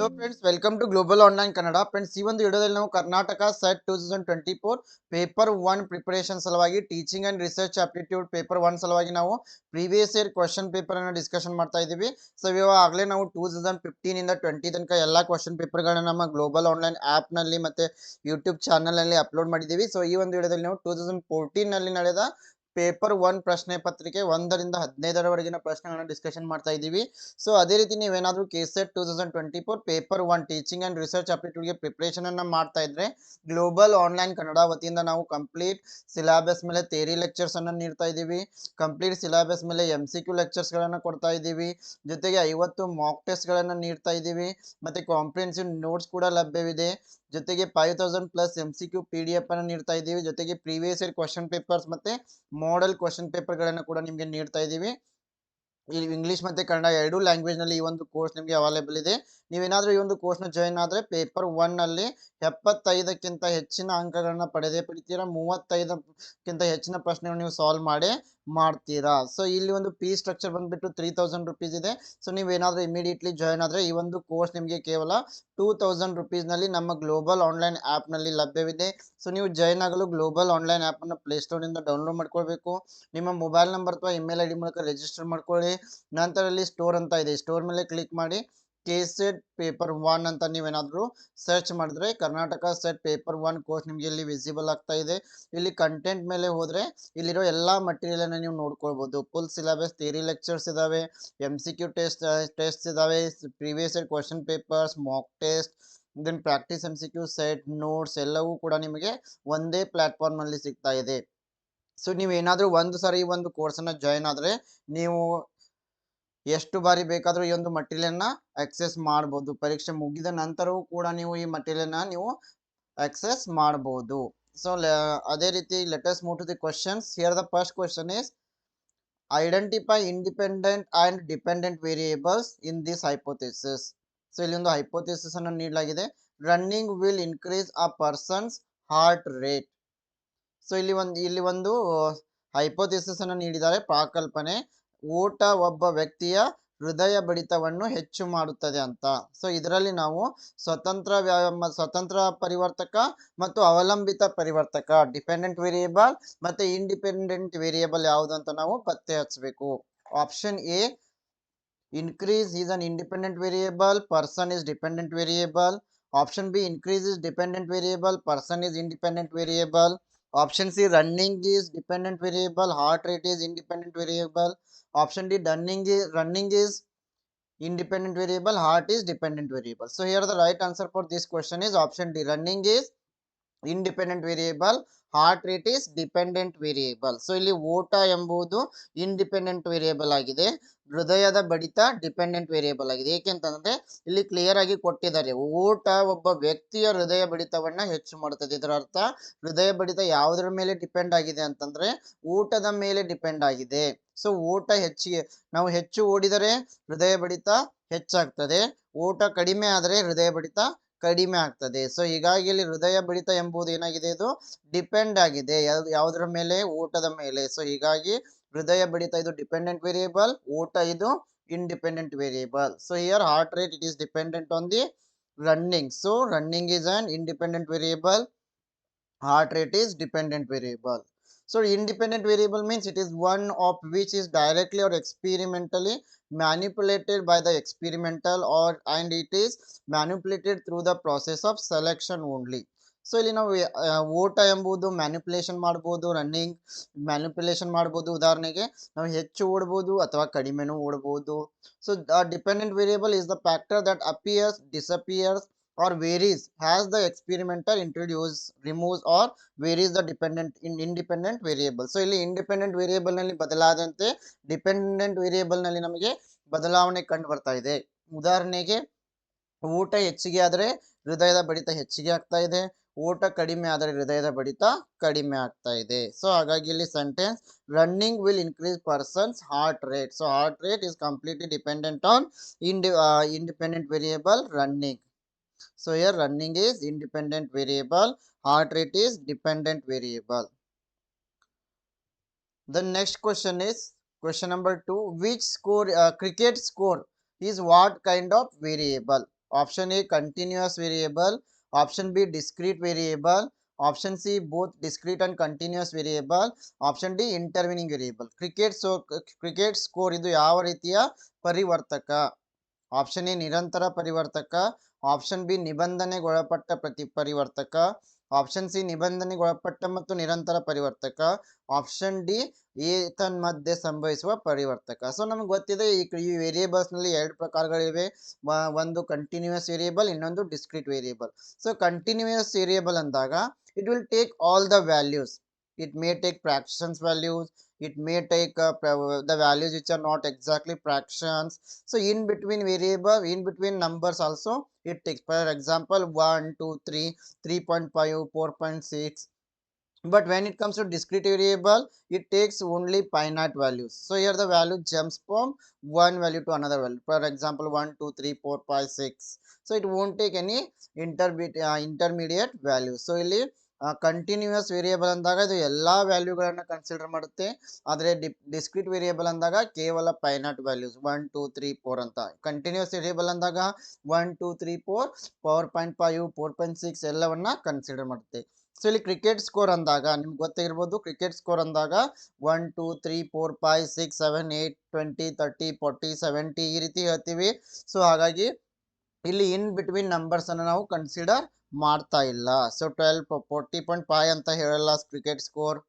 Hello friends welcome to global online Kannada friends ಈ ಒಂದು ವಿಡಿಯೋದಲ್ಲಿ ನಾವು Karnataka SET two thousand twenty four paper one preparation ಸಲುವಾಗಿ teaching and research aptitude paper one ಸಲುವಾಗಿ ನಾವು previous year question paper ಅನ್ನು discussion ಮಾಡ್ತಾ ಇದ್ದೀವಿ. ಸೊ ಇವಾಗಲೇ ನಾವು ಟೂ ತೌಸಂಡ್ ಫಿಫ್ಟೀನ್ ಇಂದ ಟ್ವೆಂಟಿ ತನಕ ಎಲ್ಲ ಕ್ವಶನ್ ಪೇಪರ್ಗಳನ್ನ ನಮ್ಮ ಗ್ಲೋಬಲ್ ಆನ್ಲೈನ್ ಆ್ಯಪ್ನಲ್ಲಿ ಮತ್ತೆ ಯೂಟ್ಯೂಬ್ ಚಾನಲ್ನಲ್ಲಿ ಅಪ್ಲೋಡ್ ಮಾಡಿದ್ದೀವಿ. ಸೊ ಈ ಒಂದು ವಿಡಿಯೋದಲ್ಲಿ ನಾವು ಟೂ ತೌಸಂಡ್ ಫೋರ್ಟೀನಲ್ಲಿ ನಡೆದ ಪೇಪರ್ ಒನ್ ಪ್ರಶ್ನೆ ಪತ್ರಿಕೆ ಒಂದರಿಂದ ಹದಿನೈದರವರೆಗಿನ ಪ್ರಶ್ನೆಗಳನ್ನ ಡಿಸ್ಕಷನ್ ಮಾಡ್ತಾ ಇದ್ದೀವಿ. ಸೊ ಅದೇ ರೀತಿ ನೀವೇನಾದರೂ K SET two thousand twenty four paper one teaching and research ಆಪ್ಟಿಟ್ಯೂಡ್ಗೆ ಪ್ರಿಪ್ರೇಷನನ್ನು ಮಾಡ್ತಾ ಇದ್ರೆ ಗ್ಲೋಬಲ್ ಆನ್ಲೈನ್ ಕನ್ನಡ ವತಿಯಿಂದ ನಾವು ಕಂಪ್ಲೀಟ್ ಸಿಲಾಬಸ್ ಮೇಲೆ ಥೇರಿ ಲೆಕ್ಚರ್ಸ್ ಅನ್ನ ನೀಡ್ತಾ ಇದ್ದೀವಿ. ಕಂಪ್ಲೀಟ್ ಸಿಲಾಬಸ್ ಮೇಲೆ ಎಂ ಸಿ ಕ್ಯೂ ಲೆಕ್ಚರ್ಸ್ಗಳನ್ನು ಕೊಡ್ತಾ ಇದ್ದೀವಿ. ಜೊತೆಗೆ ಐವತ್ತು ಮಾಕ್ ಟೆಸ್ಟ್ಗಳನ್ನು ನೀಡ್ತಾ ಇದ್ದೀವಿ. ಮತ್ತು ಕಾಂಪ್ರಿಹೆನ್ಸಿವ್ ನೋಟ್ಸ್ ಕೂಡ ಲಭ್ಯವಿದೆ. ಜೊತೆಗೆ five thousand plus M C Q P D F ಅನ್ನು ನೀಡ್ತಾ ಇದ್ದೀವಿ. ಜೊತೆಗೆ ಪ್ರೀವಿಯಸ್ ಇಯರ್ ಕ್ವಶನ್ ಪೇಪರ್ಸ್ ಮತ್ತು ಮಾಡೆಲ್ ಕ್ವಶನ್ ಪೇಪರ್ಗಳನ್ನು ಕೂಡ ನಿಮಗೆ ನೀಡ್ತಾ ಇದ್ದೀವಿ. ಇಲ್ಲಿ ಇಂಗ್ಲೀಷ್ ಮತ್ತು ಕನ್ನಡ ಎರಡೂ ಲ್ಯಾಂಗ್ವೇಜ್ನಲ್ಲಿ ಈ ಒಂದು ಕೋರ್ಸ್ ನಿಮಗೆ ಅವೈಲೇಬಲ್ ಇದೆ. ನೀವೇನಾದರೂ ಈ ಒಂದು ಕೋರ್ಸ್ನ ಜಾಯಿನ್ ಆದರೆ ಪೇಪರ್ ಒನ್ನಲ್ಲಿ ಎಪ್ಪತ್ತೈದಕ್ಕಿಂತ ಹೆಚ್ಚಿನ ಅಂಕಗಳನ್ನ ಪಡೆದೇ ಪಡಿತೀರಾ? ಮೂವತ್ತೈದಕ್ಕಿಂತ ಹೆಚ್ಚಿನ ಪ್ರಶ್ನೆಗಳು ನೀವು ಸಾಲ್ವ್ ಮಾಡೇ. ಮಾಡ್ತೀರಾ? ಸೊ ಇಲ್ಲಿ ಒಂದು ಪಿ ಸ್ಟ್ರಕ್ಚರ್ ಬಂದ್ಬಿಟ್ಟು ತ್ರೀ ತೌಸಂಡ್ ರುಪೀಸ್ ಇದೆ. ಸೊ ನೀವೇನಾದರೂ ಇಮಿಡಿಯೇಟ್ಲಿ ಜಾಯ್ನ್ ಆದರೆ ಈ ಒಂದು ಕೋರ್ಸ್ ನಿಮಗೆ ಕೇವಲ ಟೂ ತೌಸಂಡ್ ರುಪೀಸ್ನಲ್ಲಿ ನಮ್ಮ ಗ್ಲೋಬಲ್ ಆನ್ಲೈನ್ ಆ್ಯಪ್ನಲ್ಲಿ ಲಭ್ಯವಿದೆ. ಸೊ ನೀವು ಜಾಯ್ನ್ ಆಗಲು ಗ್ಲೋಬಲ್ ಆನ್ಲೈನ್ ಆ್ಯಪನ್ನು ಪ್ಲೇಸ್ಟೋರ್ನಿಂದ ಡೌನ್ಲೋಡ್ ಮಾಡ್ಕೊಳ್ಬೇಕು. ನಿಮ್ಮ ಮೊಬೈಲ್ ನಂಬರ್ ಅಥವಾ ಇಮೇಲ್ ಐ ಡಿ ಮೂಲಕ ರಿಜಿಸ್ಟರ್ ಮಾಡ್ಕೊಳ್ಳಿ. ನಂತರ ಅಲ್ಲಿ ಸ್ಟೋರ್ ಅಂತ ಇದೆ. ಸ್ಟೋರ್ ಮೇಲೆ ಕ್ಲಿಕ್ ಮಾಡಿ. ಕೆ ಸೆಟ್ ಪೇಪರ್ ಒನ್ ಅಂತ ನೀವೇನಾದರೂ ಸರ್ಚ್ ಮಾಡಿದ್ರೆ Karnataka SET paper one course ನಿಮಗೆ ಇಲ್ಲಿ ವಿಸಿಬಲ್ ಆಗ್ತಾ ಇದೆ. ಇಲ್ಲಿ ಕಂಟೆಂಟ್ ಮೇಲೆ ಹೋದರೆ ಇಲ್ಲಿರೋ ಎಲ್ಲ ಮಟೀರಿಯಲನ್ನು ನೀವು ನೋಡ್ಕೊಳ್ಬೋದು. ಫುಲ್ ಸಿಲೆಬಸ್ ಥಿಯರಿ ಲೆಕ್ಚರ್ಸ್ ಇದ್ದಾವೆ M C Q test test ಇದ್ದಾವೆ previous year question papers mock test then practice M C Q set notes ಎಲ್ಲವೂ ಕೂಡ ನಿಮಗೆ ಒಂದೇ ಪ್ಲ್ಯಾಟ್ಫಾರ್ಮಲ್ಲಿ ಸಿಗ್ತಾ ಇದೆ. ಸೊ ನೀವೇನಾದರೂ ಒಂದು ಸಾರಿ ಒಂದು ಕೋರ್ಸನ್ನು ಜಾಯ್ನ್ ಆದರೆ ನೀವು ಎಷ್ಟು ಬಾರಿ ಬೇಕಾದರೂ ಈ ಒಂದು ಮಟೀರಿಯಲ್ನ ಆಕ್ಸೆಸ್ ಮಾಡ್ಬೋದು. ಪರೀಕ್ಷೆ ಮುಗಿದ ನಂತರವೂ ಕೂಡ ನೀವು ಈ ಮಟೀರಿಯಲ್ನ ನೀವು ಆಕ್ಸೆಸ್ ಮಾಡ್ಬೋದು. ಸೊ ಅದೇ ರೀತಿ let's move to the questions here the first question is identify independent and dependent variables in this hypothesis so ಇಲ್ಲಿ ಒಂದು ಹೈಪೋಥಿಸಿಸ್ ಅನ್ನು ನೀಡಲಾಗಿದೆ. Running will increase a person's heart rate so ಇಲ್ಲಿ ಒಂದು ಇಲ್ಲಿ ಒಂದು ಹೈಪೋಥಿಸಿಸ್ ಅನ್ನು ನೀಡಿದ್ದಾರೆ. ಪ್ರಾಕಲ್ಪನೆ ಊಟ ಒಬ್ಬ ವ್ಯಕ್ತಿಯ ಹೃದಯ ಬಡಿತವನ್ನು ಹೆಚ್ಚು ಮಾಡುತ್ತದೆ ಅಂತ. ಸೊ ಇದರಲ್ಲಿ ನಾವು ಸ್ವತಂತ್ರ ವ್ಯಾಯಾಮ, ಸ್ವತಂತ್ರ ಪರಿವರ್ತಕ ಮತ್ತು ಅವಲಂಬಿತ ಪರಿವರ್ತಕ ಡಿಪೆಂಡೆಂಟ್ ವೇರಿಯೇಬಲ್ ಮತ್ತು ಇಂಡಿಪೆಂಡೆಂಟ್ ವೇರಿಯಬಲ್ ಯಾವುದು ಅಂತ ನಾವು ಪತ್ತೆ ಹಚ್ಚಬೇಕು option A increase is an independent variable person is dependent variable option B increase is dependent variable person is independent variable option C running is dependent variable heart rate is independent variable option D running running is independent variable heart is dependent variable so here the right answer for this question is option D running is independent variable heart rate is dependent variable so ಇಲ್ಲಿ ಓಟ ಎಂಬುದು independent variable ಆಗಿದೆ. ಹೃದಯದ ಬಡಿತ dependent variable ಆಗಿದೆ. ಏಕೆಂತಂದ್ರೆ ಇಲ್ಲಿ clear ಆಗಿ ಕೊಟ್ಟಿದ್ದಾರೆ. ಊಟ ಒಬ್ಬ ವ್ಯಕ್ತಿಯ ಹೃದಯ ಬಡಿತವನ್ನ ಹೆಚ್ಚು ಮಾಡುತ್ತದೆ. ಇದರ ಅರ್ಥ ಹೃದಯ ಬಡಿತ ಯಾವುದರ ಮೇಲೆ ಡಿಪೆಂಡ್ ಆಗಿದೆ ಅಂತಂದ್ರೆ ಊಟದ ಮೇಲೆ ಡಿಪೆಂಡ್ ಆಗಿದೆ. ಸೊ ಊಟ ಹೆಚ್ಚಿಗೆ, ನಾವು ಹೆಚ್ಚು ಓಡಿದರೆ ಹೃದಯ ಬಡಿತ ಹೆಚ್ಚಾಗ್ತದೆ. ಊಟ ಕಡಿಮೆ ಆದರೆ ಹೃದಯ ಬಡಿತ ಕಡಿಮೆ ಆಗ್ತದೆ. ಸೊ ಹೀಗಾಗಿ ಇಲ್ಲಿ ಹೃದಯ ಬಡಿತ ಎಂಬುದು ಏನಾಗಿದೆ? ಇದು ಡಿಪೆಂಡ್ ಆಗಿದೆ. ಯಾವುದರ ಮೇಲೆ? ಊಟದ ಮೇಲೆ. ಸೊ ಹೀಗಾಗಿ ಹೃದಯ ಬಡಿತ ಇದು ಡಿಪೆಂಡೆಂಟ್ ವೇರಿಯೇಬಲ್ ಊಟ ಇದು independent variable so here heart rate it is dependent on the running so running is an independent variable heart rate is dependent variable so independent variable means it is one of which is directly or experimentally manipulated by the experimental or and it is manipulated through the process of selection only So ಇಲ್ಲಿ ನಾವು ಓಟ ಎಂಬುದು manipulation ಮಾಡ್ಬೋದು running manipulation ಮಾಡ್ಬೋದು. ಉದಾಹರಣೆಗೆ, ನಾವು ಹೆಚ್ಚು ಓಡ್ಬೋದು ಅಥವಾ ಕಡಿಮೆನೂ ಓಡ್ಬೋದು. So dependent variable is the factor that appears disappears or varies has the experimenter introduce removes, or varies the dependent, in, independent variable. So ಇಲ್ಲಿ ಇಂಡಿಪೆಂಡೆಂಟ್ ವೇರಿಯೇಬಲ್ನಲ್ಲಿ ಬದಲಾದಂತೆ ಡಿಪೆಂಡೆಂಟ್ ವೇರಿಯಬಲ್ನಲ್ಲಿ ನಮಗೆ ಬದಲಾವಣೆ ಕಂಡು ಬರ್ತಾ ಇದೆ. ಉದಾಹರಣೆಗೆ, ಊಟ ಹೆಚ್ಚಿಗೆ ಆದರೆ, ಹೃದಯದ ಬಡಿತ ಹೆಚ್ಚಿಗೆ ಆಗ್ತಾ ಇದೆ. ಊಟ ಕಡಿಮೆ ಆದರೆ ಹೃದಯದ ಬಡಿತ ಕಡಿಮೆ ಆಗ್ತಾ ಇದೆ ಸೊ ಹಾಗಾಗಿ ಇಲ್ಲಿ sentence running will increase person's heart rate so heart rate is completely dependent on Indi independent variable running So here running is independent variable, heart rate is dependent variable. The next question is question number two. Which score, uh, cricket score is what kind of variable? Option A continuous variable option B discrete variable option C both discrete and continuous variable option D intervening variable. Cricket so cricket score ಇದು ಯಾವ ರೀತಿಯ ಪರಿವರ್ತಕ? Option A ನಿರಂತರ ಪರಿವರ್ತಕ. Option B ನಿಬಂಧನೆಗೊಳಪಟ್ಟ ಪ್ರತಿ ಪರಿವರ್ತಕ option C ನಿಬಂಧನೆಗೊಳಪಟ್ಟ ಮತ್ತು ನಿರಂತರ ಪರಿವರ್ತಕ. ಆಪ್ಷನ್ ಡಿ ಈ ತನ್ಮಧ್ಯೆ ಸಂಭವಿಸುವ ಪರಿವರ್ತಕ. ಸೊ ನಮ್ಗೆ ಗೊತ್ತಿದೆ ಈ ಈ ವೇರಿಯೇಬಲ್ಸ್ನಲ್ಲಿ ಎರಡು ಪ್ರಕಾರಗಳಿವೆ. ಒಂದು ಕಂಟಿನ್ಯೂಯಸ್ ವೇರಿಯೇಬಲ್ ಇನ್ನೊಂದು discrete variable so continuous variable ಅಂದಾಗ it will take all the values it may take fractions values it may take the values which are not exactly fractions so in between variable in between numbers also it take for example one two three three point five four point six but when it comes to discrete variable it takes only finite values so here the value jumps from one value to another value for example 1 2 3 4 5 6 so it won't take any intermediate uh, intermediate values so ಇಲ್ಲಿ continuous variable ಅಂದಾಗ ಇದು ಎಲ್ಲಾ ವ್ಯಾಲ್ಯೂಗಳನ್ನು consider ಮಾಡುತ್ತೆ ಆದರೆ discrete variable ಅಂದಾಗ ಕೇವಲ finite values one two three four ಅಂತ ಕಂಟಿನ್ಯೂಸ್ ವೇರಿಯೇಬಲ್ ಅಂದಾಗ one two three four four point five four point six ಎಲ್ಲವನ್ನ ಸೊ ಇಲ್ಲಿ ಕ್ರಿಕೆಟ್ ಸ್ಕೋರ್ ಅಂದಾಗ, ನಿಮ್ಗೆ ಗೊತ್ತಿರ್ಬೋದು ಕ್ರಿಕೆಟ್ ಸ್ಕೋರ್ ಅಂದಾಗ one two three four five six seven eight twenty thirty forty seventy ಈ ರೀತಿ ಹೇಳ್ತೀವಿ. ಸೊ ಹಾಗಾಗಿ ಇಲ್ಲಿ ಇನ್ ಬಿಟ್ವೀನ್ ನಂಬರ್ಸನ್ನು ನಾವು ಕನ್ಸಿಡರ್ ಮಾಡ್ತಾ ಇಲ್ಲ. So twelve forty point five ಅಂತ ಹೇಳಲ್ಲ cricket score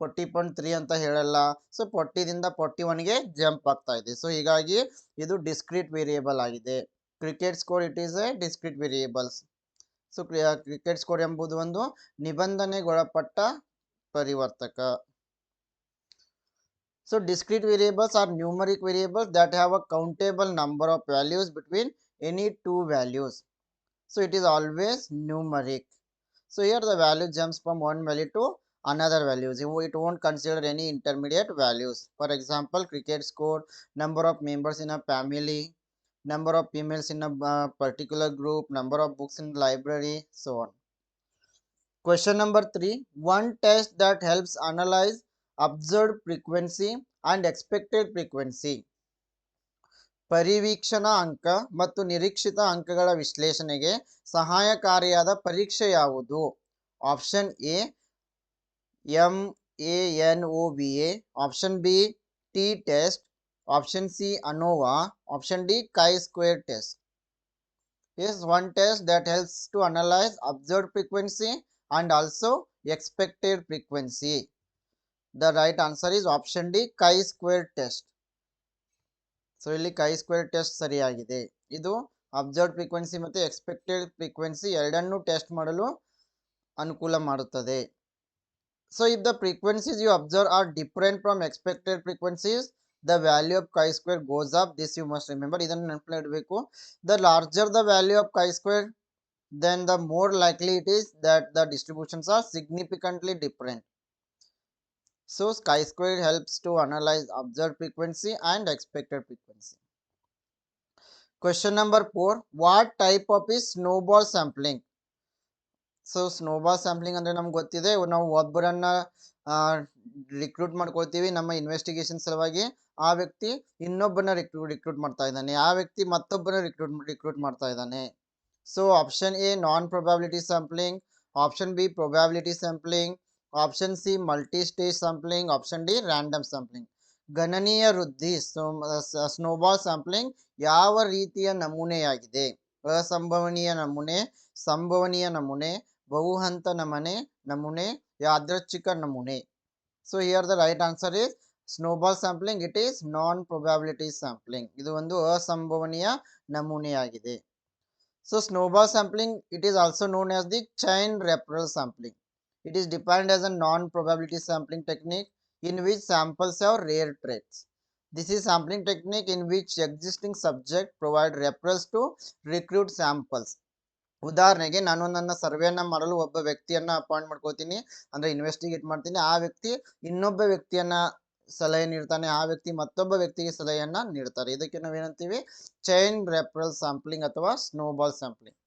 forty point three ಅಂತ ಹೇಳಲ್ಲ. ಸೊ ಫೋರ್ಟಿದಿಂದ ಫೋರ್ಟಿ ಒನ್ಗೆ ಜಂಪ್ ಆಗ್ತಾ ಇದೆ. ಸೊ ಹೀಗಾಗಿ ಇದು ಡಿಸ್ಕ್ರೀಟ್ ವೇರಿಯೇಬಲ್ ಆಗಿದೆ. Cricket score it is a discrete variables so cricket score ಎಂಬುದು ಒಂದು ನಿಬಂಧನೆಗೊಳಪಟ್ಟ ಪರಿವರ್ತಕ so discrete variables are numeric variables that have a countable number of values between any two values. So it is always numeric. So here the value jumps from one value to another values. It wo- it won't consider any intermediate values. For example, cricket score, number of members in a family, number of females in a uh, particular group, number of books in the library, so on. Question number three. One test that helps analyze observed frequency and expected frequency. ಪರಿವೀಕ್ಷಣಾ ಅಂಕ ಮತ್ತು ನಿರೀಕ್ಷಿತ ಅಂಕಗಳ ವಿಶ್ಲೇಷಣೆಗೆ ಸಹಾಯಕಾರಿಯಾದ ಪರೀಕ್ಷೆ ಯಾವುದು option A M A N O B A option B T test C ANOVA option D chi square test is one test that helps to analyze observed frequency and also expected frequency. The right answer is option D chi square test. So ಇಲ್ಲಿ chi square test ಸರಿಯಾಗಿದೆ ಇದು observe frequency ಮತ್ತು expected frequency ಎರಡನ್ನೂ test ಮಾಡಲು ಅನುಕೂಲ ಮಾಡುತ್ತದೆ so if the frequencies you observe are different from expected frequencies the value of chi square goes up this you must remember ಇದನ್ನು ನೆನಪಲ್ಲಿ ಇಡಬೇಕು the larger the value of chi-square then the more likely it is that the distributions are significantly different so chi-square helps to analyze observed frequency and expected frequency question number 4 what type of is snowball sampling So snowball sampling ಅಂದರೆ ನಮ್ಗೆ ಗೊತ್ತಿದೆ. ನಾವು ಒಬ್ಬರನ್ನ recruit ಮಾಡ್ಕೊಳ್ತೀವಿ. ನಮ್ಮ investigation ಸಲುವಾಗಿ ಆ ವ್ಯಕ್ತಿ ಇನ್ನೊಬ್ಬನ ರಿಕ್ರೂಟ್ ರಿಕ್ರೂಟ್ ಮಾಡ್ತಾ ಇದ್ದಾನೆ. ಆ ವ್ಯಕ್ತಿ ಮತ್ತೊಬ್ಬನ ರಿಕ್ರೂಟ್ ರಿಕ್ರೂಟ್ ಮಾಡ್ತಾ ಇದ್ದಾನೆ. So option A non probability sampling option B probability sampling option C multi stage sampling option D random sampling ಗಣನೀಯ ವೃದ್ಧಿ ಸ್ನೋಬಾಲ್ ಸ್ಯಾಂಪ್ಲಿಂಗ್ ಯಾವ ರೀತಿಯ ನಮೂನೆಯಾಗಿದೆ? ಅಸಂಭವನೀಯ ನಮೂನೆ, ಸಂಭವನೀಯ ನಮೂನೆ ಬಹುಹಂತ ನಮನೆ ನಮೂನೆ, ಯಾದೃಚ್ಛಿಕ ನಮೂನೆ. So here the right answer is snowball sampling it is non probability sampling ಇದು ಒಂದು ಅಸಂಭವನೀಯ ನಮೂನೆಯಾಗಿದೆ. So snowball sampling it is also known as the chain referral sampling it is depend as a non probability sampling technique in which samples are rare traits This is sampling technique in which existing subject provide referrals to recruit samples. ಉದಾಹರಣೆಗೆ ನಾನು ನನ್ನ ಸರ್ವೆಯನ್ನ ಮಾಡಲು ಒಬ್ಬ ವ್ಯಕ್ತಿಯನ್ನ appoint ಮಾಡ್ಕೋತೀನಿ ಅಂದ್ರೆ investigate ಮಾಡ್ತೀನಿ. ಆ ವ್ಯಕ್ತಿ ಇನ್ನೊಬ್ಬ ವ್ಯಕ್ತಿಯನ್ನ ಸಲಹೆ ನೀಡ್ತಾನೆ ಆ ವ್ಯಕ್ತಿ ಮತ್ತೊಬ್ಬ ವ್ಯಕ್ತಿಗೆ ಸಲಹೆಯನ್ನ ನೀಡ್ತಾರೆ. ಇದಕ್ಕೆ ನಾವೇನಂತೀವಿ? ಚೈನ್ ರೆಫರಲ್ ಸ್ಯಾಂಪ್ಲಿಂಗ್ ಅಥವಾ snowball sampling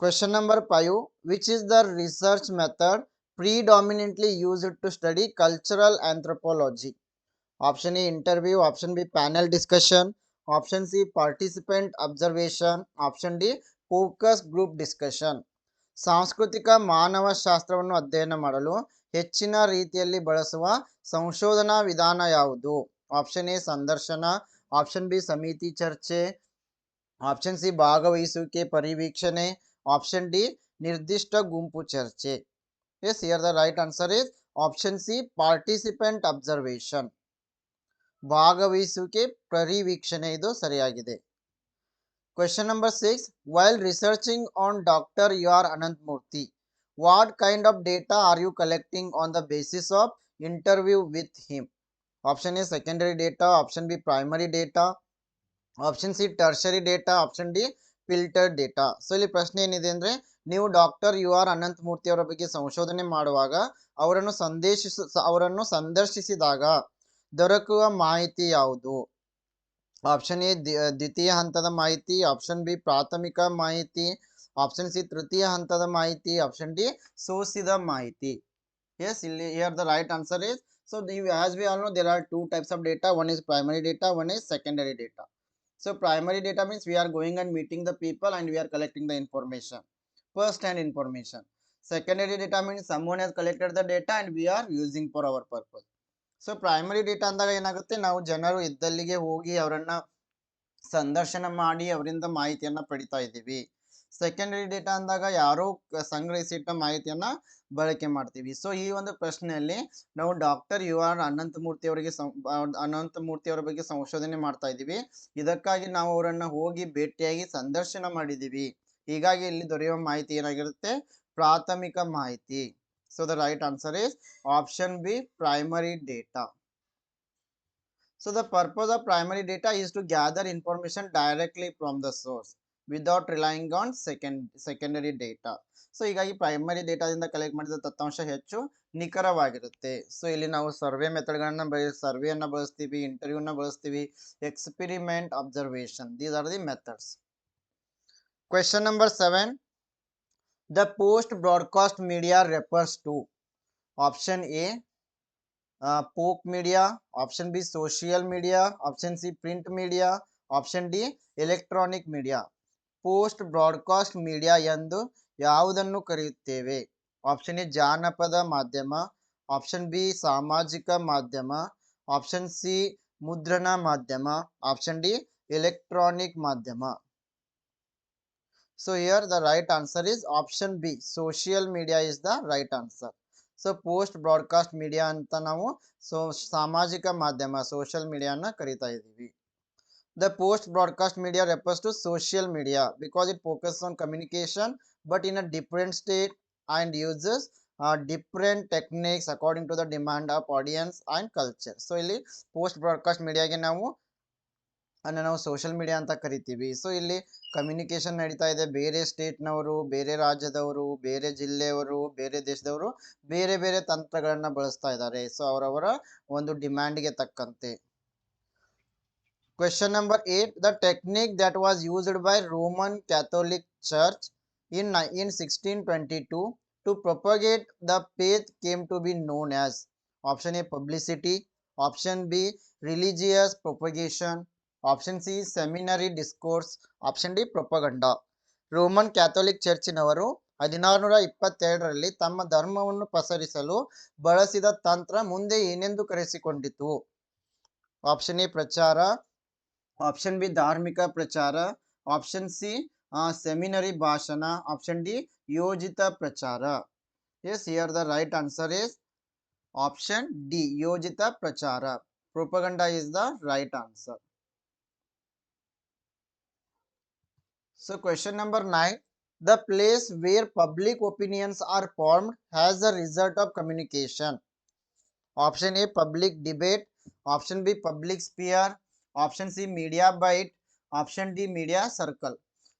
question number five which is the research method predominantly used to study cultural anthropology. Option A interview option B panel discussion, option C participant observation option D focus group discussion. ಸಾಂಸ್ಕೃತಿಕ ಮಾನವಶಾಸ್ತ್ರವನ್ನು ಅಧ್ಯಯನ ಮಾಡಲು ಹೆಚ್ಚಿನ ರೀತಿಯಲ್ಲಿ ಬಳಸುವ ಸಂಶೋಧನಾ ವಿಧಾನ ಯಾವುದು? ಆಪ್ಷನ್ ಎ, ಸಂದರ್ಶನ. ಆಪ್ಷನ್ ಬಿ, ಸಮಿತಿ ಚರ್ಚೆ. ಆಪ್ಷನ್ ಸಿ, ಭಾಗವಹಿಸುವಿಕೆ ಪರಿವೀಕ್ಷಣೆ ಆಪ್ಷನ್ ಡಿ, ನಿರ್ದಿಷ್ಟ ಗುಂಪು ಚರ್ಚೆ. Yes, here the right answer is option C, participant observation. ಭಾಗವಹಿಸುವಿಕೆ ಪರಿವೀಕ್ಷಣೆ ಇದು ಸರಿಯಾಗಿದೆ. Question number six while researching on doctor you are what kind of kind of data are you collecting on the basis of interview Option A secondary data option B primary data option C tertiary data option D filter data so ಇಲ್ಲಿ ಪ್ರಶ್ನೆ ಏನಿದೆ ಅಂದರೆ, ನೀವು doctor you R Ananthamurthy ಅವರ ಬಗ್ಗೆ ಸಂಶೋಧನೆ ಮಾಡುವಾಗ ಅವರನ್ನು ಸಂದೇಶಿಸ, ಅವರನ್ನು ಸಂದರ್ಶಿಸಿದಾಗ ದೊರಕುವ ಮಾಹಿತಿ ಯಾವುದು? ಆಪ್ಷನ್ ಎ ದ್ವಿತೀಯ ಹಂತದ ಮಾಹಿತಿ ಆಪ್ಷನ್ ಬಿ ಪ್ರಾಥಮಿಕ ಮಾಹಿತಿ ಆಪ್ಷನ್ ಸಿ ತೃತೀಯ ಹಂತದ ಮಾಹಿತಿ ಆಪ್ಷನ್ ಡಿ ಸೋಸಿದ ಮಾಹಿತಿ ಎಸ್ ಇಲ್ಲಿ here the right answer is so ನೀವು as we all know there are two types of data one is primary data one is secondary data so primary data means we are going and meeting the people and we are collecting the information first hand information secondary data means someone has collected the data and we are using for our purpose so primary data ಅಂದಾಗ ಏನಾಗುತ್ತೆ? ನಾವು ಜನರು ಇದ್ದಲ್ಲಿಗೆ ಹೋಗಿ ಅವರನ್ನ ಸಂದರ್ಶನ ಮಾಡಿ ಅವರಿಂದ ಮಾಹಿತಿಯನ್ನ ಪಡಿತಾ ಇದ್ದೀವಿ. ಸೆಕೆಂಡರಿ ಡೇಟಾ ಅಂದಾಗ ಯಾರೋ ಸಂಗ್ರಹಿಸಿಟ್ಟ ಮಾಹಿತಿಯನ್ನ ಬಳಕೆ ಮಾಡ್ತೀವಿ. ಸೊ ಈ ಒಂದು ಪ್ರಶ್ನೆಯಲ್ಲಿ ನಾವು ಡಾಕ್ಟರ್ ಯು ಆರ್ ಅನಂತಮೂರ್ತಿ ಅವರಿಗೆ ಅನಂತಮೂರ್ತಿ ಅವರ ಬಗ್ಗೆ ಸಂಶೋಧನೆ ಮಾಡ್ತಾ ಇದ್ದೀವಿ. ಇದಕ್ಕಾಗಿ ನಾವು ಅವರನ್ನ ಹೋಗಿ ಭೇಟಿಯಾಗಿ ಸಂದರ್ಶನ ಮಾಡಿದ್ದೀವಿ. ಹೀಗಾಗಿ ಇಲ್ಲಿ ದೊರೆಯುವ ಮಾಹಿತಿ ಏನಾಗಿರುತ್ತೆ? ಪ್ರಾಥಮಿಕ ಮಾಹಿತಿ. so the right answer is option B primary data so the purpose of primary data is to gather information directly from the source without relying on second secondary data so ಹೀಗಾಗಿ ಪ್ರೈಮರಿ ಡೇಟಾದಿಂದ collect ಮಾಡಿದ ದತ್ತಾಂಶ ಹೆಚ್ಚು ನಿಖರವಾಗಿರುತ್ತೆ so ಇಲ್ಲಿ ನಾವು survey ಮೆಥಡ್ಗಳನ್ನ ಬೆಳೆ ಸರ್ವೆಯನ್ನು ಬಳಸ್ತೀವಿ ಇಂಟರ್ವ್ಯೂನ ಬಳಸ್ತೀವಿ experiment observation these are the methods question number seven the post broadcast media refers to option A folk media option B social media option C print media option D electronic media post broadcast media ಎಂದು ಯಾವುದನ್ನು ಕರೆಯುತ್ತೇವೆ? Option A ಜಾನಪದ ಮಾಧ್ಯಮ option B ಸಾಮಾಜಿಕ ಮಾಧ್ಯಮ option C ಮುದ್ರಣ ಮಾಧ್ಯಮ option D electronic ಮಾಧ್ಯಮ. So here the right answer is option B social media is the right answer so post broadcast media ಅಂತ ನಾವು ಸೊ ಸಾಮಾಜಿಕ ಮಾಧ್ಯಮ ಸೋಷಿಯಲ್ ಮೀಡಿಯಾನ ಕರಿತಾ ಇದ್ದೀವಿ the post broadcast media refers to social media because it focus on communication but in a different state and uses different techniques according to the demand of audience and culture so ಇಲ್ಲಿ ಪೋಸ್ಟ್ ಬ್ರಾಡ್ಕಾಸ್ಟ್ ಮೀಡಿಯಾಗೆ ನಾವು ಅನ್ನ ನಾವು social media ಅಂತ ಕರಿತೀವಿ. So ಇಲ್ಲಿ communication ನಡೀತಾ ಇದೆ. ಬೇರೆ ಸ್ಟೇಟ್ನವರು ಬೇರೆ ರಾಜ್ಯದವರು, ಬೇರೆ ಜಿಲ್ಲೆಯವರು, ಬೇರೆ ದೇಶದವರು ಬೇರೆ ಬೇರೆ ತಂತ್ರಗಳನ್ನು ಬಳಸ್ತಾ ಇದ್ದಾರೆ. ಸೊ ಅವರವರ ಒಂದು ಡಿಮ್ಯಾಂಡ್ಗೆ ತಕ್ಕಂತೆ. Question number eight the technique that was used by Roman Catholic church in in sixteen twenty two to propagate the faith came to be known as option A publicity option B religious propagation option C seminary discourse option D propaganda Roman Catholic ಚರ್ಚಿನವರು ಹದಿನಾರುನೂರ ಇಪ್ಪತ್ತೆರಡರಲ್ಲಿ ತಮ್ಮ ಧರ್ಮವನ್ನು ಪಸರಿಸಲು ಬಳಸಿದ ತಂತ್ರ ಮುಂದೆ ಏನೆಂದು ಕರೆಸಿಕೊಂಡಿತು? ಆಪ್ಷನ್ ಎ ಪ್ರಚಾರ. ಆಪ್ಷನ್ ಬಿ ಧಾರ್ಮಿಕ ಪ್ರಚಾರ. ಆಪ್ಷನ್ ಸಿ ಸೆಮಿನರಿ ಭಾಷಣ. ಆಪ್ಷನ್ ಡಿ ಯೋಜಿತ ಪ್ರಚಾರ. Yes here the right answer is option D ಯೋಜಿತ ಪ್ರಚಾರ. Propaganda is the right answer So question number nine, the place where public opinions are formed has the result of communication. Option A, public debate. Option B, public sphere. Option C, media bite. Option D, media circle.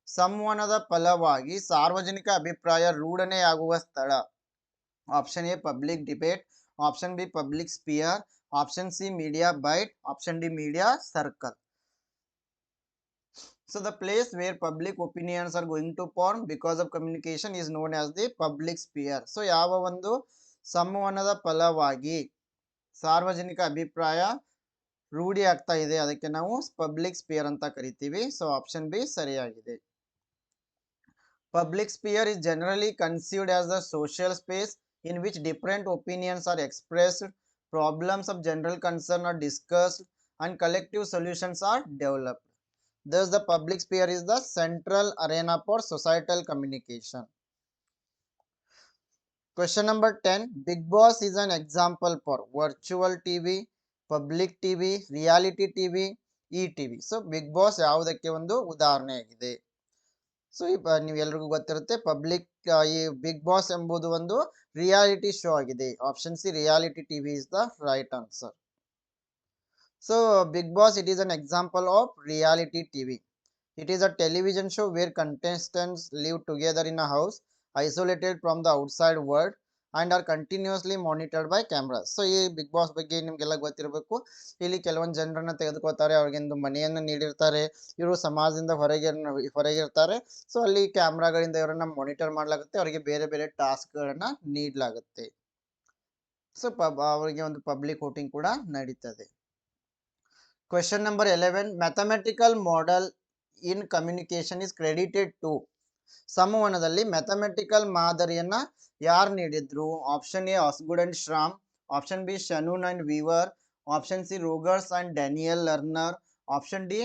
ಸಂವಹನದ ಫಲವಾಗಿ ಸಾರ್ವಜನಿಕ ಅಭಿಪ್ರಾಯ ರೂಢನೆಯಾಗುವ ಸ್ಥಳ option A public debate option B public sphere option C media bite option D media circle So the place where public opinions are going to form because of communication is known as the public sphere. So ಯಾವ ಒಂದು ಸಂವಹನದ ಫಲವಾಗಿ ಸಾರ್ವಜನಿಕ ಅಭಿಪ್ರಾಯ ರೂಢಿ ಆಗ್ತಾ ಇದೆ ಅದಕ್ಕೆ ನಾವು ಪಬ್ಲಿಕ್ ಸ್ಪಿಯರ್ ಅಂತ ಕರಿತೀವಿ ಸೊ ಆಪ್ಷನ್ ಬಿ ಸರಿಯಾಗಿದೆ public sphere is generally conceived as the social space in which different opinions are expressed, problems of general concern are discussed, and collective solutions are developed. Thus, the public sphere is the central arena for societal communication. Question number 10 Big Boss is an example for virtual TV, public TV, reality TV, ETV. So Bigg Boss ಯಾವುದಕ್ಕೆ ಒಂದು ಉದಾಹರಣೆಯಾಗಿದೆ so ಈ ನೀವೆಲ್ರಿಗೂ ಗೊತ್ತಿರುತ್ತೆ public ಈ big Boss ಎಂಬುದು ಒಂದು reality show ಆಗಿದೆ option C reality TV is the right answer so Bigg Boss it is an example of reality TV it is a television show where contestants live together in a house isolated from the outside world and are continuously monitored by cameras so ಈ big Boss ಬಗ್ಗೆ ನಿಮಗೆಲ್ಲ ಗೊತ್ತಿರಬೇಕು. ಇಲ್ಲಿ ಕೆಲವೊಂದು ಜನರನ್ನ ತೆಗೆದುಕೋತಾರೆ ಅವ್ರಿಗೊಂದು ಮನೆಯನ್ನು ನೀಡಿರ್ತಾರೆ. ಇವರು ಸಮಾಜದಿಂದ ಹೊರಗೆ, ಹೊರಗಿರ್ತಾರೆ. ಸೊ ಅಲ್ಲಿ ಕ್ಯಾಮ್ರಾಗಳಿಂದ ಇವರನ್ನ ಮಾನಿಟರ್ ಮಾಡಲಾಗುತ್ತೆ. ಅವರಿಗೆ ಬೇರೆ ಬೇರೆ ಟಾಸ್ಕ್ಗಳನ್ನ ನೀಡಲಾಗುತ್ತೆ. ಸೊ ಪಬ್, ಅವರಿಗೆ ಒಂದು ಪಬ್ಲಿಕ್ ವೋಟಿಂಗ್ ಕೂಡ ನಡೀತದೆ. Question number eleven mathematical model in communication is credited to ಸಂವಹನದಲ್ಲಿ ಮ್ಯಾಥಮೆಟಿಕಲ್ ಮಾದರಿಯನ್ನ ಯಾರು ನೀಡಿದ್ರು option A Osgood and Schramm option B Shannon and Weaver option C Rogers and Daniel Lerner option D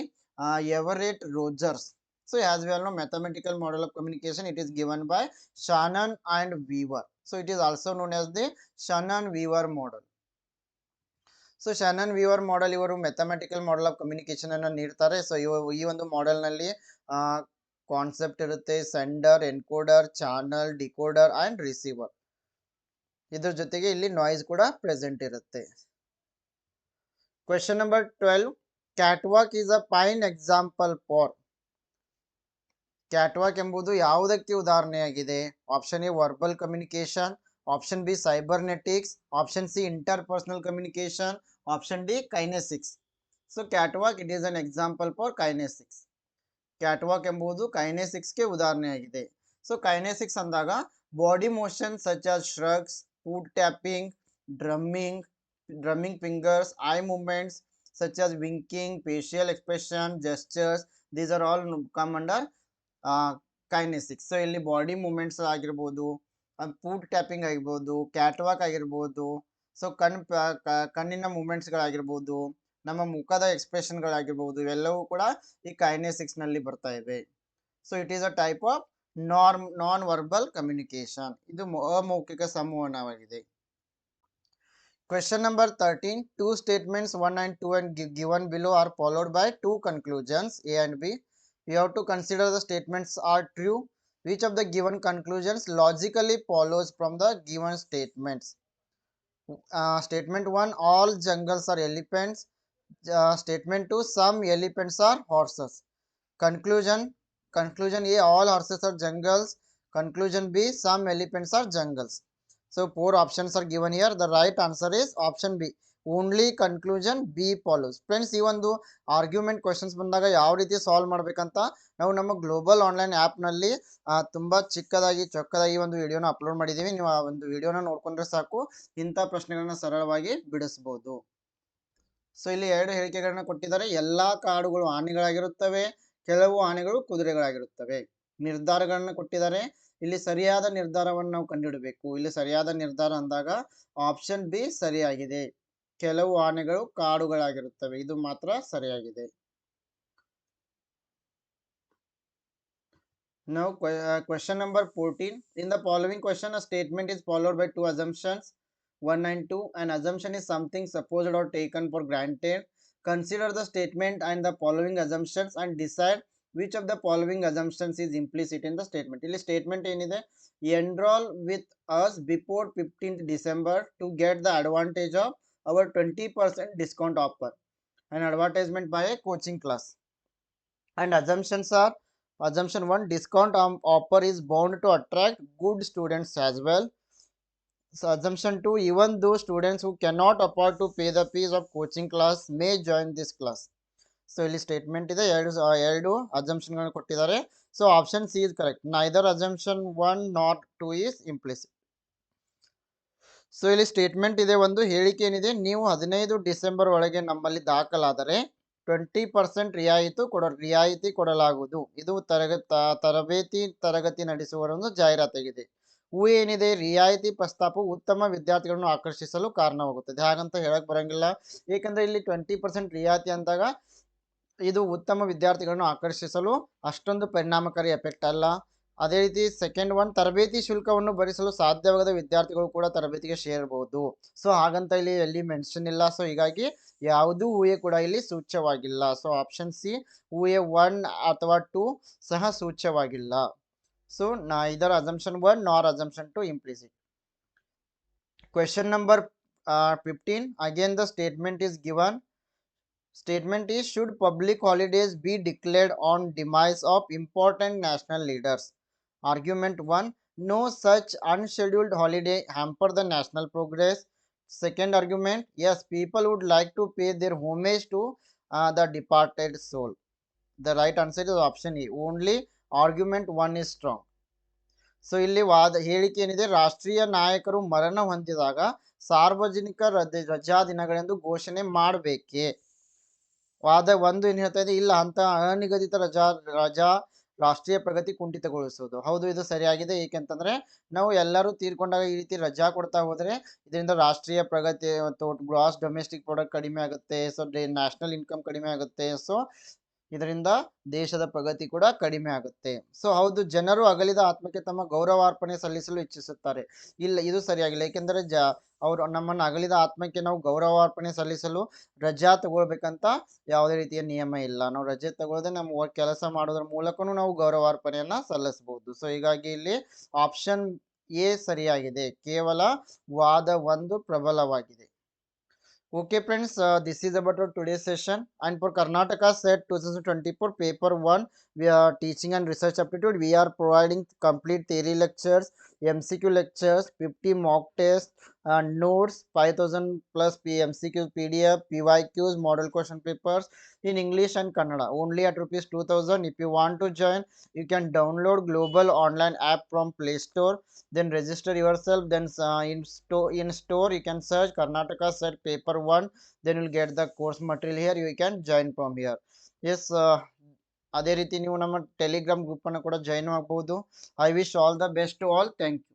Everett Rogers So as we all know, mathematical model of communication, it is given by Shannon and Weaver. So it is also known as the Shannon-Weaver model. So Shannon Weaver model ಇವರು mathematical model of communication ಅನ್ನು ನೀಡ್ತಾರೆ so ಇವ ಈ ಒಂದು ಮಾಡೆಲ್ನಲ್ಲಿ concept ಇರುತ್ತೆ sender encoder channel decoder and receiver ಇದ್ರ ಜೊತೆಗೆ ಇಲ್ಲಿ ನಾಯ್ಸ್ ಕೂಡ ಪ್ರೆಸೆಂಟ್ ಇರುತ್ತೆ question number twelve catwalk is a fine example for catwalk ಎಂಬುದು ಯಾವುದಕ್ಕೆ ಉದಾಹರಣೆಯಾಗಿದೆ option A verbal communication option B cybernetics option C interpersonal communication option D kinesics so catwalk it is an example for kinesics catwalk ಎಂಬುದು ಕೈನೆಸಿಕ್ಸ್ಗೆ ಉದಾಹರಣೆಯಾಗಿದೆ so kinesics ಅಂದಾಗ body motion such as shrugs foot tapping drumming drumming fingers eye movements such as winking facial expression gestures these are all come under kinesics so ಇಲ್ಲಿ body movements ಆಗಿರ್ಬೋದು foot tapping ಆಗಿರ್ಬೋದು catwalk ಆಗಿರ್ಬೋದು so ಕಣ್ ಕಣ್ಣಿನ moments ಮೂಮೆಂಟ್ಸ್ಗಳಾಗಿರ್ಬೋದು ನಮ್ಮ ಮುಖದ ಎಕ್ಸ್ಪ್ರೆಷನ್ಗಳಾಗಿರ್ಬೋದು ಇವೆಲ್ಲವೂ ಕೂಡ ಈ ಕೈನೆಸಿಕ್ಸ್ನಲ್ಲಿ ಬರ್ತಾ ಇವೆ. So it is a type of norm non verbal communication ಇದು ಅಮೌಖಿಕ ಸಂವಹನವಾಗಿದೆ. Question number thirteen two statements one and two and given below are followed by two conclusions A and B you have to consider the statements are true which of the given conclusions logically follows from the given statements? Uh, statement 1 all jungles are elephants. Uh, statement 2 some elephants are horses. Conclusion conclusion a all horses are jungles. Conclusion b some elephants are jungles. So four options are given here. The right answer is option b only conclusion B follows friends ಈ ಒಂದು argument questions ಬಂದಾಗ ಯಾವ ರೀತಿ solve ಮಾಡ್ಬೇಕಂತ ನಾವು ನಮ್ಮ global online ಆ್ಯಪ್ನಲ್ಲಿ ತುಂಬ ಚಿಕ್ಕದಾಗಿ, ಚೊಕ್ಕದಾಗಿ ಒಂದು ವಿಡಿಯೋನ ಅಪ್ಲೋಡ್ ಮಾಡಿದ್ದೀವಿ. ನೀವು ಆ ಒಂದು ವಿಡಿಯೋನ ನೋಡ್ಕೊಂಡ್ರೆ ಸಾಕು. ಇಂಥ ಪ್ರಶ್ನೆಗಳನ್ನ ಸರಳವಾಗಿ ಬಿಡಿಸ್ಬೋದು. ಸೊ ಇಲ್ಲಿ ಎರಡು ಹೇಳಿಕೆಗಳನ್ನ ಕೊಟ್ಟಿದ್ದಾರೆ. ಎಲ್ಲಾ ಕಾಡುಗಳು ಆನೆಗಳಾಗಿರುತ್ತವೆ, ಕೆಲವು ಆನೆಗಳು ಕುದುರೆಗಳಾಗಿರುತ್ತವೆ. ನಿರ್ಧಾರಗಳನ್ನ ಕೊಟ್ಟಿದ್ದಾರೆ. ಇಲ್ಲಿ ಸರಿಯಾದ ನಿರ್ಧಾರವನ್ನು ನಾವು ಕಂಡುಹಿಡಬೇಕು. ಇಲ್ಲಿ ಸರಿಯಾದ ನಿರ್ಧಾರ ಅಂದಾಗ ಆಪ್ಷನ್ ಬಿ ಸರಿಯಾಗಿದೆ. ಕೆಲವು ಆನೆಗಳು ಕಾಡುಗಳಾಗಿರುತ್ತವೆ. ಇದು ಮಾತ್ರ ಸರಿಯಾಗಿದೆ. ನಾವು question number fourteen in the following question statement is followed by two assumptions one and two and assumption is something supposed or taken for granted consider the statement and the following assumptions and decide which of the following assumptions is implicit in the statement ಇಲ್ಲಿ statement ಏನಿದೆ? Enroll with us before fifteenth December to get the advantage of our twenty percent discount offer an advertisement by a coaching class and assumptions are assumption 1 discount um, offer is bound to attract good students as well so assumption 2 even though students who cannot afford to pay the fees of coaching class may join this class so ಇಲ್ಲಿ statement ಇದೆ ಎರಡು ಸ- ಎರಡು ಅಸಂಪ್ಷನ್ಗಳನ್ನು ಕೊಟ್ಟಿದ್ದಾರೆ so option C is correct neither assumption one not two is implicit so ಇಲ್ಲಿ statement ಇದೆ, ಒಂದು ಹೇಳಿಕೆ ಏನಿದೆ, ನೀವು ಹದಿನೈದು ಡಿಸೆಂಬರ್ ಒಳಗೆ ನಮ್ಮಲ್ಲಿ ದಾಖಲಾದರೆ ಟ್ವೆಂಟಿ ಪರ್ಸೆಂಟ್ ರಿಯಾಯಿತು ಕೊಡ, ರಿಯಾಯಿತಿ ಕೊಡಲಾಗುವುದು. ಇದು ತರಗ ತರಬೇತಿ, ತರಗತಿ ನಡೆಸುವ ಒಂದು ಜಾಹೀರಾತಾಗಿದೆ. ಹೂ ಏನಿದೆ, ರಿಯಾಯಿತಿ ಪ್ರಸ್ತಾಪವು ಉತ್ತಮ ವಿದ್ಯಾರ್ಥಿಗಳನ್ನು ಆಕರ್ಷಿಸಲು ಕಾರಣವಾಗುತ್ತದೆ. ಹಾಗಂತ ಹೇಳಕ್ ಬರಂಗಿಲ್ಲ. ಏಕೆಂದ್ರೆ ಇಲ್ಲಿ ಟ್ವೆಂಟಿ ಪರ್ಸೆಂಟ್ ರಿಯಾಯಿತಿ ಅಂದಾಗ ಇದು ಉತ್ತಮ ವಿದ್ಯಾರ್ಥಿಗಳನ್ನು ಆಕರ್ಷಿಸಲು ಅಷ್ಟೊಂದು ಪರಿಣಾಮಕಾರಿ ಎಫೆಕ್ಟ್ ಅಲ್ಲ. ಅದೇ ರೀತಿ ಸೆಕೆಂಡ್ ಒನ್ ತರಬೇತಿ ಶುಲ್ಕವನ್ನು ಭರಿಸಲು ಸಾಧ್ಯವಾಗದ ವಿದ್ಯಾರ್ಥಿಗಳು ಕೂಡ ತರಬೇತಿಗೆ ಸೇರಬಹುದು. ಸೊ ಹಾಗಂತ ಇಲ್ಲಿ ಎಲ್ಲಿ ಮೆನ್ಷನ್ ಇಲ್ಲ. ಸೊ ಹೀಗಾಗಿ ಯಾವುದೂ ಊಹೆ ಕೂಡ ಇಲ್ಲಿ ಸೂಚ್ಯವಾಗಿಲ್ಲ. ಸೊ ಆಪ್ಷನ್ ಸಿ ಊಹೆ ಒನ್ ಅಥವಾ ಟೂ ಸಹ ಸೂಚ್ಯವಾಗಿಲ್ಲ. ಸೊ ನಾ ಇದರ assumption one nor assumption two implicit question number fifteen again the statement is given statement is, should public holidays be declared on demise of important national leaders? Argument 1 no such unscheduled holiday hamper the national progress second argument yes people would like to pay their homage to uh, the departed soul the right answer is option e only argument 1 is strong so ಇಲ್ಲಿ ವಾದ ಹೇಳಿಕೆ ಏನಿದೆ ರಾಷ್ಟ್ರೀಯ ನಾಯಕರು ಮರಣ ಹೊಂದಿದಾಗ ಸಾರ್ವಜನಿಕ raja ರಜಾ ದಿನಗಳೆಂದು ಘೋಷಣೆ ಮಾಡಬೇಕೇ ವಾದ ಒಂದು ಏನು ಹೇಳ್ತಾ ಇದೆ ಇಲ್ಲ ಅಂತ ಅನಿಗದಿತ ರಜಾ ರಜಾ ರಾಷ್ಟ್ರೀಯ ಪ್ರಗತಿ ಕುಂಠಿತಗೊಳಿಸುವುದು. ಹೌದು, ಇದು ಸರಿಯಾಗಿದೆ. ಏಕೆಂತಂದ್ರೆ, ನಾವು ಎಲ್ಲರೂ ತೀರ್ಕೊಂಡಾಗ ಈ ರೀತಿ ರಜಾ ಕೊಡ್ತಾ ಹೋದ್ರೆ, ಇದರಿಂದ ರಾಷ್ಟ್ರೀಯ ಪ್ರಗತಿ, ಮತ್ತು ಗ್ರಾಸ್ ಡೊಮೆಸ್ಟಿಕ್ ಪ್ರಾಡಕ್ಟ್ ಕಡಿಮೆ ಆಗುತ್ತೆ. ಸೊ ನ್ಯಾಷನಲ್ ಇನ್ಕಮ್ ಕಡಿಮೆ ಆಗುತ್ತೆ. ಸೊ ಇದರಿಂದ ದೇಶದ ಪ್ರಗತಿ ಕೂಡ ಕಡಿಮೆ ಆಗುತ್ತೆ. ಸೊ ಹೌದು, ಜನರು ಅಗಲಿದ ಆತ್ಮಕ್ಕೆ ತಮ್ಮ ಗೌರವಾರ್ಪಣೆ ಸಲ್ಲಿಸಲು ಇಚ್ಛಿಸುತ್ತಾರೆ. ಇಲ್ಲ, ಇದು ಸರಿಯಾಗಿಲ್ಲ. ಏಕೆಂದರೆ ಜ, ಅವರು ನಮ್ಮನ್ನು ಅಗಲಿದ ಆತ್ಮಕ್ಕೆ ನಾವು ಗೌರವಾರ್ಪಣೆ ಸಲ್ಲಿಸಲು ರಜಾ ತಗೊಳ್ಬೇಕಂತ ಯಾವುದೇ ರೀತಿಯ ನಿಯಮ ಇಲ್ಲ. ನಾವು ರಜೆ ತಗೊಳ್ಳದೆ ನಮ್ಮ ಕೆಲಸ ಮಾಡೋದ್ರ ಮೂಲಕನೂ ನಾವು ಗೌರವಾರ್ಪಣೆಯನ್ನ ಸಲ್ಲಿಸಬಹುದು. ಸೊ ಹೀಗಾಗಿ ಇಲ್ಲಿ ಆಪ್ಷನ್ ಎ ಸರಿಯಾಗಿದೆ. ಕೇವಲ ವಾದ ಒಂದು ಪ್ರಬಲವಾಗಿದೆ. Okay friends, uh, this is about our today's session. And for Karnataka set 2024 paper 1 we are teaching and research aptitude we are providing complete theory lectures MCQ lectures 50 mock tests uh, notes 5000 plus PMCQ PDF PYQs model question papers in English and Kannada. Only at rupees 2000 if you want to join you can download global online app from Play Store then register yourself then uh, in store in store you can search karnataka set paper 1 then you'll get the course material here you can join from here. Yes uh, ಅದೇ ರೀತಿ ನೀವು ನಮ್ಮ Telegram group ಅನ್ನು ಕೂಡ join ಆಗಬಹುದು I wish all the best all thank you